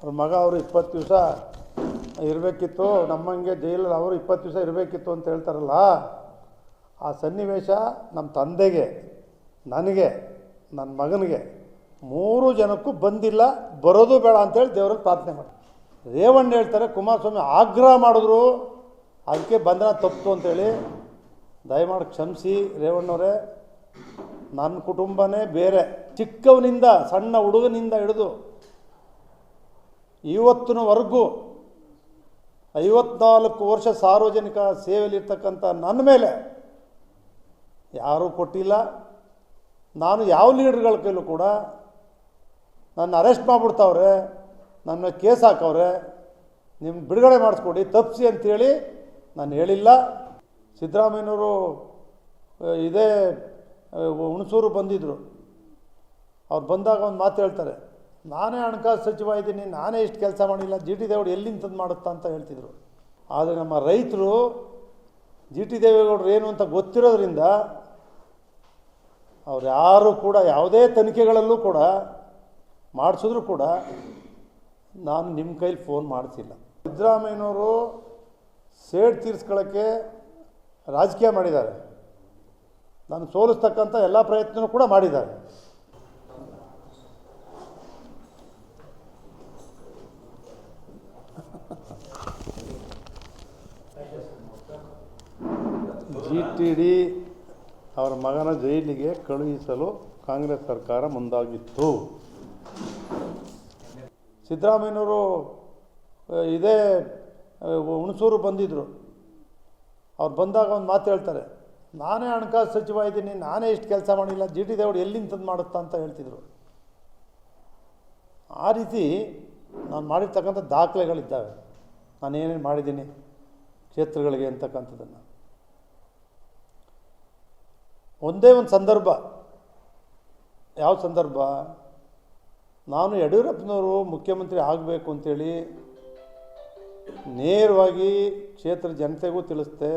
ಅವ್ರ ಮಗ ಅವರು ಇಪ್ಪತ್ತು ದಿವಸ ಇರಬೇಕಿತ್ತು, ನಮ್ಮಂಗೆ ಜೈಲಲ್ಲಿ ಅವರು ಇಪ್ಪತ್ತು ದಿವಸ ಇರಬೇಕಿತ್ತು ಅಂತ ಹೇಳ್ತಾರಲ್ಲ, ಆ ಸನ್ನಿವೇಶ ನಮ್ಮ ತಂದೆಗೆ, ನನಗೆ, ನನ್ನ ಮಗನಿಗೆ ಮೂರು ಜನಕ್ಕೂ ಬಂದಿಲ್ಲ, ಬರೋದು ಬೇಡ ಅಂತೇಳಿ ದೇವ್ರಿಗೆ ಪ್ರಾರ್ಥನೆ ಮಾಡಿ ರೇವಣ್ಣ ಹೇಳ್ತಾರೆ, ಕುಮಾರಸ್ವಾಮಿ, ಆಗ್ರಹ ಮಾಡಿದ್ರು, ಅದಕ್ಕೆ ಬಂಧನ ತಪ್ಪು ಅಂತೇಳಿ ದಯಮಾಡಿ ಕ್ಷಮಿಸಿ ರೇವಣ್ಣವರೇ, ನನ್ನ ಕುಟುಂಬನೇ ಬೇರೆ. ಚಿಕ್ಕವನಿಂದ, ಸಣ್ಣ ಹುಡುಗನಿಂದ ಹಿಡಿದು ಇವತ್ತಿನವರೆಗೂ ಐವತ್ನಾಲ್ಕು ವರ್ಷ ಸಾರ್ವಜನಿಕ ಸೇವೆಯಲ್ಲಿರ್ತಕ್ಕಂಥ ನನ್ನ ಮೇಲೆ ಯಾರೂ ಕೊಟ್ಟಿಲ್ಲ. ನಾನು ಯಾವ ಲೀಡರ್ಗಳ ಕೈಲೂ ಕೂಡ ನನ್ನ ಅರೆಸ್ಟ್ ಮಾಡಿಬಿಡ್ತಾವ್ರೆ, ನನ್ನ ಕೇಸ್ ಹಾಕವ್ರೆ ನಿಮ್ಮ ಬಿಡುಗಡೆ ಮಾಡಿಸ್ಕೊಡಿ, ತಪ್ಪಿಸಿ ಅಂತೇಳಿ ನಾನು ಹೇಳಿಲ್ಲ. ಸಿದ್ದರಾಮಯ್ಯನವರು ಇದೇ ಹುಣಸೂರು ಬಂದಿದ್ದರು ಅವ್ರು ಬಂದಾಗ ಒಂದು ಮಾತು ಹೇಳ್ತಾರೆ. ನಾನೇ ಹಣಕಾಸು ಸಚಿವ ಇದ್ದೀನಿ, ನಾನೇ ಇಷ್ಟು ಕೆಲಸ ಮಾಡಿಲ್ಲ, ಜಿ ಟಿ ದೇವೇಗೌಡ ಎಲ್ಲಿಂದ ತಂದು ಮಾಡುತ್ತಾ ಅಂತ ಹೇಳ್ತಿದ್ರು. ಆದರೆ ನಮ್ಮ ರೈತರು ಜಿ ಟಿ ದೇವೇಗೌಡರು ಏನು ಅಂತ ಗೊತ್ತಿರೋದ್ರಿಂದ ಅವ್ರು ಯಾರು ಕೂಡ ಯಾವುದೇ ತನಿಖೆಗಳಲ್ಲೂ ಕೂಡ, ಮಾಡಿಸಿದ್ರು ಕೂಡ ನಾನು ನಿಮ್ಮ ಕೈಲಿ ಫೋನ್ ಮಾಡಿಸಿಲ್ಲ. ಸಿದ್ದರಾಮಯ್ಯನವರು ಸೇಡ್ ತೀರಿಸ್ಕೊಳ್ಳೋಕ್ಕೆ ರಾಜಕೀಯ ಮಾಡಿದ್ದಾರೆ. ನಾನು ಸೋಲಿಸ್ತಕ್ಕಂಥ ಎಲ್ಲ ಪ್ರಯತ್ನವೂ ಕೂಡ ಮಾಡಿದ್ದಾರೆ. ಜಿ ಟಿ ಡಿ ಅವರ ಮಗನ ಜೈಲಿಗೆ ಕಳುಹಿಸಲು ಕಾಂಗ್ರೆಸ್ ಸರ್ಕಾರ ಮುಂದಾಗಿತ್ತು. ಸಿದ್ದರಾಮಯ್ಯನವರು ಆ, ಇದೇ ಹುಣಸೂರು ಬಂದಿದ್ದರು ಅವ್ರು ಬಂದಾಗ ಒಂದು ಮಾತು ಹೇಳ್ತಾರೆ ನಾನೇ ಹಣಕಾಸು ಸಚಿವ ಇದ್ದೀನಿ ನಾನೇ ಇಷ್ಟು ಕೆಲಸ ಮಾಡಿಲ್ಲ ಜಿ ಟಿ ದೇವ್ರು ಎಲ್ಲಿಂದ ತಂದು ಮಾಡುತ್ತಾ ಅಂತ ಹೇಳ್ತಿದ್ರು. ಆ ರೀತಿ ನಾನು ಮಾಡಿರ್ತಕ್ಕಂಥ ದಾಖಲೆಗಳಿದ್ದಾವೆ. ನಾನು ಏನೇನು ಮಾಡಿದ್ದೀನಿ ಕ್ಷೇತ್ರಗಳಿಗೆ ಅಂತಕ್ಕಂಥದ್ದನ್ನು. ಒಂದೇ ಒಂದು ಸಂದರ್ಭ. ಯಾವ ಸಂದರ್ಭ? ನಾನು ಯಡಿಯೂರಪ್ಪನವರು ಮುಖ್ಯಮಂತ್ರಿ ಆಗಬೇಕು ಅಂತೇಳಿ ನೇರವಾಗಿ ಕ್ಷೇತ್ರ ಜನತೆಗೂ ತಿಳಿಸ್ದೆ.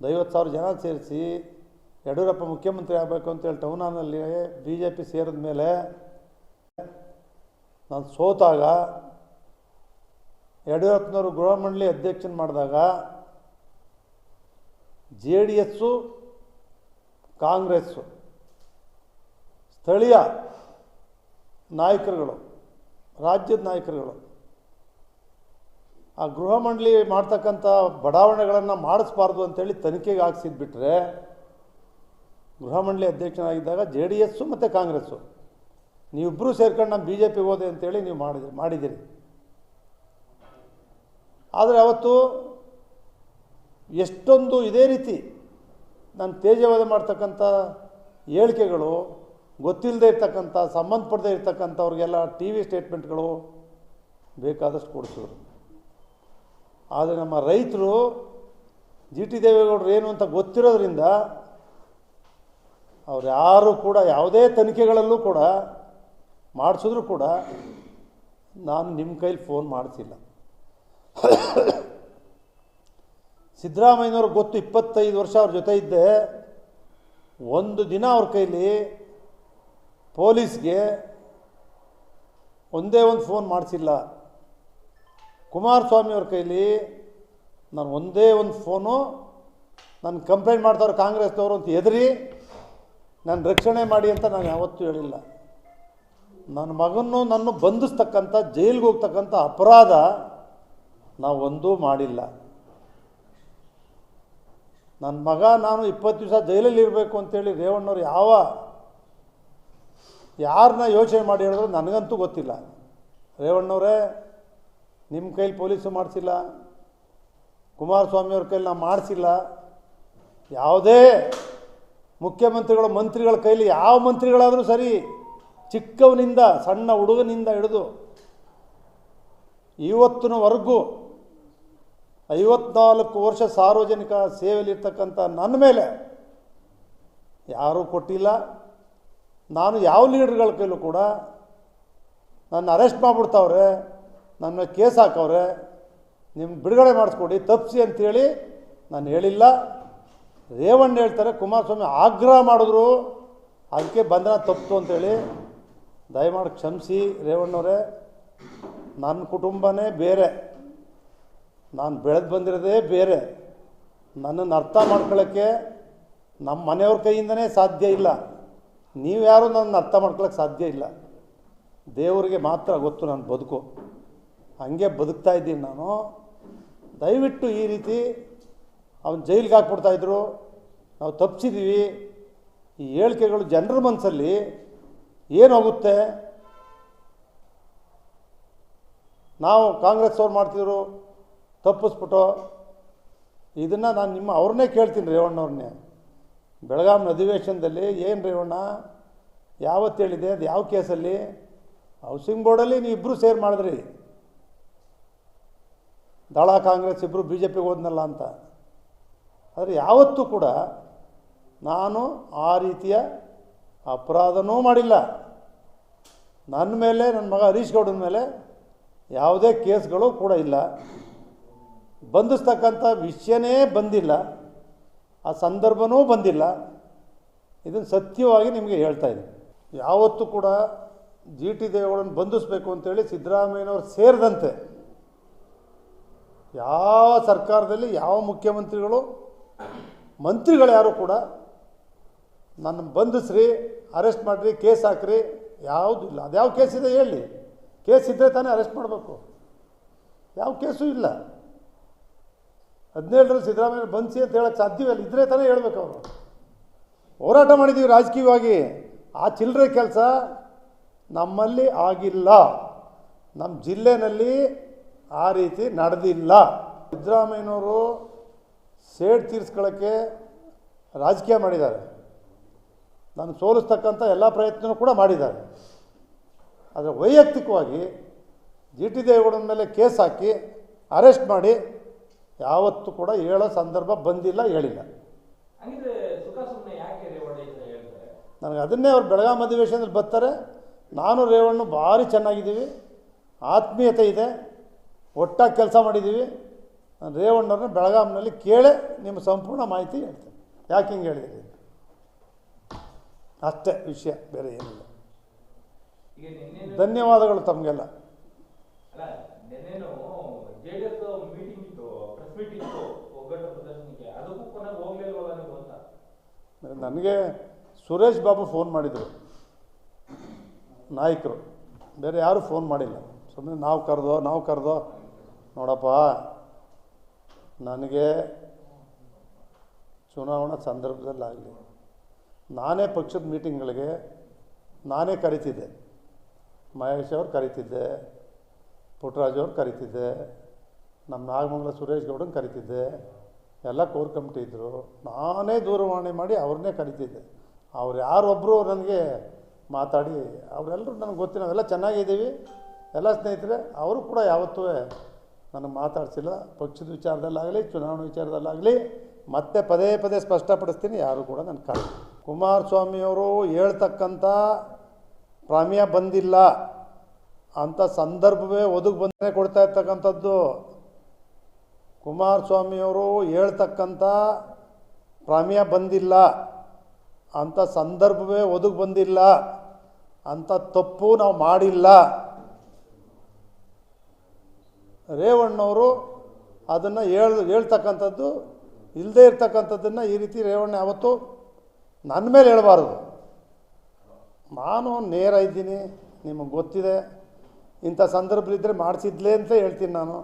ಐವತ್ತು ಸಾವಿರ ಜನ ಸೇರಿಸಿ ಯಡಿಯೂರಪ್ಪ ಮುಖ್ಯಮಂತ್ರಿ ಆಗಬೇಕು ಅಂತೇಳಿ ಟೌನ್ ಹಾಲ್ನಲ್ಲಿ ಬಿ ಜೆ ಪಿ ಸೇರಿದ ಮೇಲೆ ನಾನು ಸೋತಾಗ ಯಡಿಯೂರಪ್ಪನವರು ಗೃಹ ಮಂಡಳಿ ಅಧ್ಯಕ್ಷನ ಮಾಡಿದಾಗ ಜೆ ಡಿ ಎಸ್ಸು ಕಾಂಗ್ರೆಸ್ಸು. ಸ್ಥಳೀಯ ನಾಯಕರುಗಳು, ರಾಜ್ಯದ ನಾಯಕರುಗಳು, ಆ ಗೃಹ ಮಂಡಳಿ ಮಾಡ್ತಕ್ಕಂಥ ಬಡಾವಣೆಗಳನ್ನು ಮಾಡಿಸ್ಬಾರ್ದು ಅಂತೇಳಿ ತನಿಖೆಗೆ ಹಾಕ್ಸಿದ್ಬಿಟ್ರೆ ಗೃಹ ಮಂಡಳಿ ಅಧ್ಯಕ್ಷನಾಗಿದ್ದಾಗ ಜೆ ಡಿ ಎಸ್ಸು ಮತ್ತು ಕಾಂಗ್ರೆಸ್ಸು. ನೀವಿಬ್ಬರೂ ಸೇರ್ಕೊಂಡು ನಮ್ಮ ಬಿ ಜೆ ಪಿಗೆ ಹೋದೆ ಅಂತೇಳಿ ನೀವು ಮಾಡಿದಿರಿ, ಮಾಡಿದ್ದೀರಿ. ಆದರೆ ಅವತ್ತು ಎಷ್ಟೊಂದು ಇದೇ ರೀತಿ ನಾನು ತೇಜವಾದ ಮಾಡ್ತಕ್ಕಂಥ ಹೇಳಿಕೆಗಳು, ಗೊತ್ತಿಲ್ಲದೆ ಇರ್ತಕ್ಕಂಥ, ಸಂಬಂಧಪಡದೇ ಇರ್ತಕ್ಕಂಥವ್ರಿಗೆಲ್ಲ ಟಿ ವಿ ಸ್ಟೇಟ್ಮೆಂಟ್ಗಳು ಬೇಕಾದಷ್ಟು ಕೊಡಿಸಿದ್ರು. ಆದರೆ ನಮ್ಮ ರೈತರು, ಜಿ ಟಿ ದೇವೇಗೌಡರು ಏನು ಅಂತ ಗೊತ್ತಿರೋದ್ರಿಂದ ಅವ್ರು ಯಾರು ಕೂಡ, ಯಾವುದೇ ತನಿಖೆಗಳಲ್ಲೂ ಕೂಡ, ಮಾಡಿಸಿದ್ರು ಕೂಡ, ನಾನು ನಿಮ್ಮ ಕೈಲಿ ಫೋನ್ ಮಾಡಿಸಿಲ್ಲ. ಸಿದ್ದರಾಮಯ್ಯನವ್ರು ಗೊತ್ತು ಇಪ್ಪತ್ತೈದು ವರ್ಷ ಅವ್ರ ಜೊತೆ ಇದ್ದೆ. ಒಂದು ದಿನ ಅವ್ರ ಕೈಲಿ ಪೊಲೀಸ್ಗೆ ಒಂದೇ ಒಂದು ಫೋನ್ ಮಾಡಿಸಿಲ್ಲ. ಕುಮಾರಸ್ವಾಮಿ ಅವ್ರ ಕೈಲಿ ನಾನು ಒಂದೇ ಒಂದು ಫೋನು, ನಾನು ಕಂಪ್ಲೇಂಟ್ ಮಾಡ್ತಾವ್ರು ಕಾಂಗ್ರೆಸ್ನವರು ಅಂತ ಹೆದರಿ, ನಾನು ರಕ್ಷಣೆ ಮಾಡಿ ಅಂತ ನಾನು ಯಾವತ್ತೂ ಹೇಳಿಲ್ಲ. ನನ್ನ ಮಗನ್ನು ನನ್ನ ಬಂಧಿಸ್ತಕ್ಕಂಥ, ಜೈಲಿಗೆ ಹೋಗ್ತಕ್ಕಂಥ ಅಪರಾಧ ನಾವು ಒಂದೂ ಮಾಡಿಲ್ಲ. ನನ್ನ ಮಗ ನಾನು ಇಪ್ಪತ್ತು ದಿವಸ ಜೈಲಲ್ಲಿ ಇರಬೇಕು ಅಂತೇಳಿ ರೇವಣ್ಣವ್ರು ಯಾವ ಯಾರನ್ನ ಯೋಚನೆ ಮಾಡಿ ಹೇಳಿದ್ರು ನನಗಂತೂ ಗೊತ್ತಿಲ್ಲ. ರೇವಣ್ಣವರೇ ನಿಮ್ಮ ಕೈಲಿ ಪೊಲೀಸು ಮಾಡಿಸಿಲ್ಲ, ಕುಮಾರಸ್ವಾಮಿಯವ್ರ ಕೈಲಿ ನಾವು ಮಾಡಿಸಿಲ್ಲ. ಯಾವುದೇ ಮುಖ್ಯಮಂತ್ರಿಗಳ, ಮಂತ್ರಿಗಳ ಕೈಲಿ ಯಾವ ಮಂತ್ರಿಗಳಾದರೂ ಸರಿ ಚಿಕ್ಕವನಿಂದ, ಸಣ್ಣ ಹುಡುಗನಿಂದ ಹಿಡಿದು, ಇವತ್ತಿನವರೆಗೂ ಐವತ್ನಾಲ್ಕು ವರ್ಷ ಸಾರ್ವಜನಿಕ ಸೇವೆಯಲ್ಲಿರ್ತಕ್ಕಂಥ ನನ್ನ ಮೇಲೆ ಯಾರೂ ಕೊಟ್ಟಿಲ್ಲ. ನಾನು ಯಾವ ಲೀಡರ್ಗಳ ಕೈಲೂ ಕೂಡ ನನ್ನ ಅರೆಸ್ಟ್ ಮಾಡಿಬಿಡ್ತಾವ್ರೆ, ನನ್ನ ಕೇಸ್ ಹಾಕವ್ರೆ ನಿಮ್ಮ ಬಿಡುಗಡೆ ಮಾಡಿಸ್ಕೊಡಿ, ತಪ್ಪಿಸಿ ಅಂತೇಳಿ ನಾನು ಹೇಳಿಲ್ಲ. ರೇವಣ್ಣ ಹೇಳ್ತಾರೆ, ಕುಮಾರಸ್ವಾಮಿ, ಆಗ್ರಹ ಮಾಡಿದ್ರು, ಅದಕ್ಕೆ ಬಂಧನ ತಪ್ಪಿತು ಅಂತೇಳಿ. ದಯಮಾಡಿ ಕ್ಷಮಿಸಿ ರೇವಣ್ಣವರೇ. ನನ್ನ ಕುಟುಂಬನೇ ಬೇರೆ. ನಾನು ಬೆಳೆದು ಬಂದಿರೋದೇ ಬೇರೆ. ನನ್ನನ್ನು ಅರ್ಥ ಮಾಡ್ಕೊಳ್ಳೋಕ್ಕೆ ನಮ್ಮ ಮನೆಯವ್ರ ಕೈಯಿಂದನೇ ಸಾಧ್ಯ ಇಲ್ಲ. ನೀವು ನೀವ್ಯಾರೂ ನನ್ನ ಅರ್ಥ ಮಾಡ್ಕೊಳಕ್ಕೆ ಸಾಧ್ಯ ಇಲ್ಲ. ದೇವರಿಗೆ ಮಾತ್ರ ಗೊತ್ತು ನಾನು ಬದುಕು. ಹಂಗೆ ಬದುಕ್ತಾ ಇದ್ದೀನಿ ನಾನು. ದಯವಿಟ್ಟು ಈ ರೀತಿ ಅವನು ಜೈಲಿಗೆ ಹಾಕ್ಬಿಡ್ತಾಯಿದ್ರು ನಾವು ತಪ್ಪಿಸಿದ್ದೀವಿ ಈ ಹೇಳಿಕೆಗಳು ಜನರ ಮನಸ್ಸಲ್ಲಿ ಏನಾಗುತ್ತೆ ನಾವು ಕಾಂಗ್ರೆಸ್ ಅವ್ರು ಮಾಡ್ತಿದ್ರು. ತಪ್ಪಿಸ್ಬಿಟ್ಟು ಇದನ್ನು ನಾನು ನಿಮ್ಮ ಅವ್ರನ್ನೇ ಕೇಳ್ತೀನಿ ರೇವಣ್ಣವ್ರನ್ನೇ ಬೆಳಗಾವಿ ಅಧಿವೇಶನದಲ್ಲಿ ಏನು ರೇವಣ್ಣ? ಯಾವತ್ತು ಹೇಳಿದೆ? ಅದು ಯಾವ ಕೇಸಲ್ಲಿ? ಹೌಸಿಂಗ್ ಬೋರ್ಡಲ್ಲಿ ನೀವು ಇಬ್ಬರು ಸೇರ್ ಮಾಡಿದ್ರಿ. ದಳ ಕಾಂಗ್ರೆಸ್ ಇಬ್ಬರು ಬಿ ಜೆ ಪಿಗೆ ಹೋದ್ನಲ್ಲ ಅಂತ. ಆದರೆ ಯಾವತ್ತೂ ಕೂಡ ನಾನು ಆ ರೀತಿಯ ಅಪರಾಧನೂ ಮಾಡಿಲ್ಲ. ನನ್ನ ಮೇಲೆ ನನ್ನ ಮಗ ಹರೀಶ್ ಗೌಡನ ಮೇಲೆ ಯಾವುದೇ ಕೇಸ್ಗಳು ಕೂಡ ಇಲ್ಲ. ಬಂಧಿಸ್ತಕ್ಕಂಥ ವಿಷಯನೇ ಬಂದಿಲ್ಲ, ಆ ಸಂದರ್ಭನೂ ಬಂದಿಲ್ಲ. ಇದನ್ನು ಸತ್ಯವಾಗಿ ನಿಮಗೆ ಹೇಳ್ತಾ ಇದ್ದೀನಿ. ಯಾವತ್ತೂ ಕೂಡ ಜಿ ಟಿ ದೇವೇಗೌಡನ್ನು ಬಂಧಿಸಬೇಕು ಅಂತೇಳಿ ಸಿದ್ದರಾಮಯ್ಯನವರು ಸೇರಿದಂತೆ ಯಾವ ಸರ್ಕಾರದಲ್ಲಿ ಯಾವ ಮುಖ್ಯಮಂತ್ರಿಗಳು, ಮಂತ್ರಿಗಳು ಯಾರು ಕೂಡ ನನ್ನ ಬಂಧಿಸ್ರಿ, ಅರೆಸ್ಟ್ ಮಾಡಿರಿ, ಕೇಸ್ ಹಾಕ್ರಿ, ಯಾವುದೂ ಇಲ್ಲ. ಅದ್ಯಾವ ಕೇಸ್ ಇದೆ ಹೇಳಿ. ಕೇಸ್ ಇದ್ದರೆ ತಾನೇ ಅರೆಸ್ಟ್ ಮಾಡಬೇಕು. ಯಾವ ಕೇಸೂ ಇಲ್ಲ. ಹದಿನೇಳರಲ್ಲಿ ಸಿದ್ದರಾಮಯ್ಯ ಬನ್ಸಿ ಅಂತ ಹೇಳೋಕ್ಕೆ ಸಾಧ್ಯವಿಲ್ಲ ಇದ್ರೆ ತಾನೇ ಹೇಳ್ಬೇಕು ಅವರು. ಹೋರಾಟ ಮಾಡಿದ್ದೀವಿ ರಾಜಕೀಯವಾಗಿ. ಆ ಚಿಲ್ಲರೆ ಕೆಲಸ ನಮ್ಮಲ್ಲಿ ಆಗಿಲ್ಲ. ನಮ್ಮ ಜಿಲ್ಲೆನಲ್ಲಿ ಆ ರೀತಿ ನಡೆದಿಲ್ಲ. ಸಿದ್ದರಾಮಯ್ಯನವರು ಸೇಡ್ ತೀರಿಸ್ಕೊಳ್ಳೋಕ್ಕೆ ರಾಜಕೀಯ ಮಾಡಿದ್ದಾರೆ. ನಾನು ಸೋಲಿಸ್ತಕ್ಕಂಥ ಎಲ್ಲ ಪ್ರಯತ್ನವೂ ಕೂಡ ಮಾಡಿದ್ದಾರೆ. ಆದರೆ ವೈಯಕ್ತಿಕವಾಗಿ ಜಿ ಟಿ ದೇವೇಗೌಡನ ಮೇಲೆ ಕೇಸ್ ಹಾಕಿ, ಅರೆಸ್ಟ್ ಮಾಡಿ ಯಾವತ್ತೂ ಕೂಡ ಹೇಳೋ ಸಂದರ್ಭ ಬಂದಿಲ್ಲ ಹೇಳಿಲ್ಲ. ನನಗೆ ಅದನ್ನೇ ಅವ್ರು ಬೆಳಗಾಂ ಅಧಿವೇಶನದಲ್ಲಿ ಬರ್ತಾರೆ. ನಾನು ರೇವಣ್ಣ ಭಾರಿ ಚೆನ್ನಾಗಿದ್ದೀವಿ. ಆತ್ಮೀಯತೆ ಇದೆ. ಒಟ್ಟಾಗಿ ಕೆಲಸ ಮಾಡಿದ್ದೀವಿ. ನಾನು ರೇವಣ್ಣವ್ರನ್ನ ಬೆಳಗಾಂನಲ್ಲಿ ಕೇಳೇ ನಿಮ್ಮ ಸಂಪೂರ್ಣ ಮಾಹಿತಿ ಹೇಳ್ತೇನೆ. ಯಾಕೆ ಹಿಂಗೆ ಹೇಳಿದ್ದೀರಿ ಅಷ್ಟೇ ವಿಷಯ ಬೇರೆ ಏನಿಲ್ಲ. ಧನ್ಯವಾದಗಳು ತಮಗೆಲ್ಲ. ನನಗೆ ಸುರೇಶ್ ಬಾಬು ಫೋನ್ ಮಾಡಿದರು. ನಾಯಕರು. ಬೇರೆ ಯಾರೂ ಫೋನ್ ಮಾಡಿಲ್ಲ. ಸುಮ್ಮನೆ ನಾವು ಕರೆದೋ ನಾವು ಕರೆದೋ. ನೋಡಪ್ಪ, ನನಗೆ ಚುನಾವಣಾ ಸಂದರ್ಭದಲ್ಲಾಗಲಿ, ನಾನೇ ಪಕ್ಷದ ಮೀಟಿಂಗ್ಗಳಿಗೆ ನಾನೇ ಕರಿತಿದ್ದೆ. ಮಹೇಶ್ ಅವ್ರು ಕರಿತಿದ್ದೆ ಪುಟ್ಟರಾಜು ಅವ್ರು ಕರಿತಿದ್ದೆ. ನಮ್ಮ ನಾಗಮಂಗಲ ಸುರೇಶ್ ಗೌಡನ್ ಕರಿತಿದ್ದೆ. ಎಲ್ಲ ಕೋರ್ ಕಮಿಟಿ ಇದ್ದರು ನಾನೇ ದೂರವಾಣಿ ಮಾಡಿ ಅವ್ರನ್ನೇ ಕರಿತಿದ್ದೆ. ಅವ್ರು ಯಾರೊಬ್ಬರು ನನಗೆ ಮಾತಾಡಿ ಅವರೆಲ್ಲರೂ ನನಗೆ ಗೊತ್ತಿಲ್ಲ. ನಾವೆಲ್ಲ ಚೆನ್ನಾಗಿದ್ದೀವಿ. ಎಲ್ಲ ಸ್ನೇಹಿತರೆ, ಅವರು ಕೂಡ ಯಾವತ್ತೂ ನನಗೆ ಮಾತಾಡಿಸಿಲ್ಲ. ಪಕ್ಷದ ವಿಚಾರದಲ್ಲಾಗಲಿ, ಚುನಾವಣೆ ವಿಚಾರದಲ್ಲಾಗಲಿ, ಮತ್ತೆ ಪದೇ ಪದೇ ಸ್ಪಷ್ಟಪಡಿಸ್ತೀನಿ, ಯಾರು ಕೂಡ ನನ್ನ ಕಾಲ ಕುಮಾರಸ್ವಾಮಿಯವರು ಹೇಳ್ತಕ್ಕಂಥ ಪ್ರಾಮ್ಯ ಬಂದಿಲ್ಲ ಅಂಥ ಸಂದರ್ಭವೇ ಒದಗಿ ಬಂದೇ ಕೊಡ್ತಾ ಇರ್ತಕ್ಕಂಥದ್ದು ಕುಮಾರಸ್ವಾಮಿಯವರು ಹೇಳ್ತಕ್ಕಂಥ ಪ್ರಮೇಯ ಬಂದಿಲ್ಲ. ಅಂಥ ಸಂದರ್ಭವೇ ಒದಗಿ ಬಂದಿಲ್ಲ. ಅಂಥ ತಪ್ಪು ನಾವು ಮಾಡಿಲ್ಲ. ರೇವಣ್ಣವರು ಅದನ್ನು ಹೇಳ್, ಹೇಳ್ತಕ್ಕಂಥದ್ದು ಇಲ್ಲದೇ ಇರ್ತಕ್ಕಂಥದ್ದನ್ನು ಈ ರೀತಿ ರೇವಣ್ಣ ಯಾವತ್ತು ನನ್ನ ಮೇಲೆ ಹೇಳಬಾರ್ದು. ನಾನು ನೇರ ಇದ್ದೀನಿ, ನಿಮಗೆ ಗೊತ್ತಿದೆ. ಇಂಥ ಸಂದರ್ಭದಲ್ಲಿದ್ದರೆ ಮಾಡಿಸಿದ್ಲೇ ಅಂತ ಹೇಳ್ತೀನಿ ನಾನು.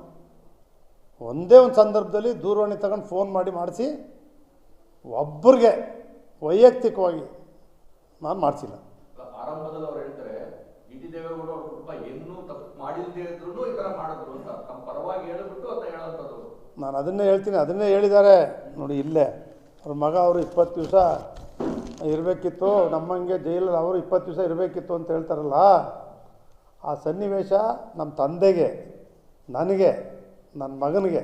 ಒಂದೇ ಒಂದು ಸಂದರ್ಭದಲ್ಲಿ ದೂರವಾಣಿ ತಗೊಂಡು ಫೋನ್ ಮಾಡಿ ಮಾಡಿಸಿ ಒಬ್ಬರಿಗೆ ವೈಯಕ್ತಿಕವಾಗಿ ನಾನು ಮಾಡಿಸಿಲ್ಲ. ಆರಂಭದಲ್ಲಿ ಅವ್ರು ಹೇಳ್ತಾರೆ ಜಿ ಟಿ ದೇವೇಗೌಡ ಅವ್ರ ಕುಟುಂಬ ಏನೂ ತಪ್ಪು ಮಾಡಿಲ್ಲದೆ ಇದ್ರು ಈ ತರ ಮಾಡಿದ್ರು ಅಂತ. ತಮ್ಮ ಪರವಾಗಿ ಹೇಳಿಬಿಟ್ಟು ಅಂತ ಹೇಳೋಂಥದ್ದು. ನಾನು ಅದನ್ನೇ ಹೇಳ್ತೀನಿ ಅದನ್ನೇ ಹೇಳಿದ್ದಾರೆ. ನೋಡಿ ಇಲ್ಲೇ. ಅವ್ರ ಮಗ ಅವರು ಇಪ್ಪತ್ತು ದಿವಸ ಇರಬೇಕಿತ್ತು ನಮ್ಮಂಗೆ ಜೈಲಲ್ಲಿ ಅವರು ಇಪ್ಪತ್ತು ದಿವಸ ಇರಬೇಕಿತ್ತು ಅಂತ ಹೇಳ್ತಾರಲ್ಲ ಆ ಸನ್ನಿವೇಶ ನಮ್ಮ ತಂದೆಗೆ ನನಗೆ ನನ್ನ ಮಗನಿಗೆ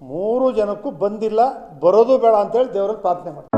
ಮೂರು ಜನಕ್ಕೂ ಬಂದಿಲ್ಲ ಬರೋದು ಬೇಡ ಅಂತೇಳಿ ದೇವ್ರಿಗೆ ಪ್ರಾರ್ಥನೆ ಮಾಡಿ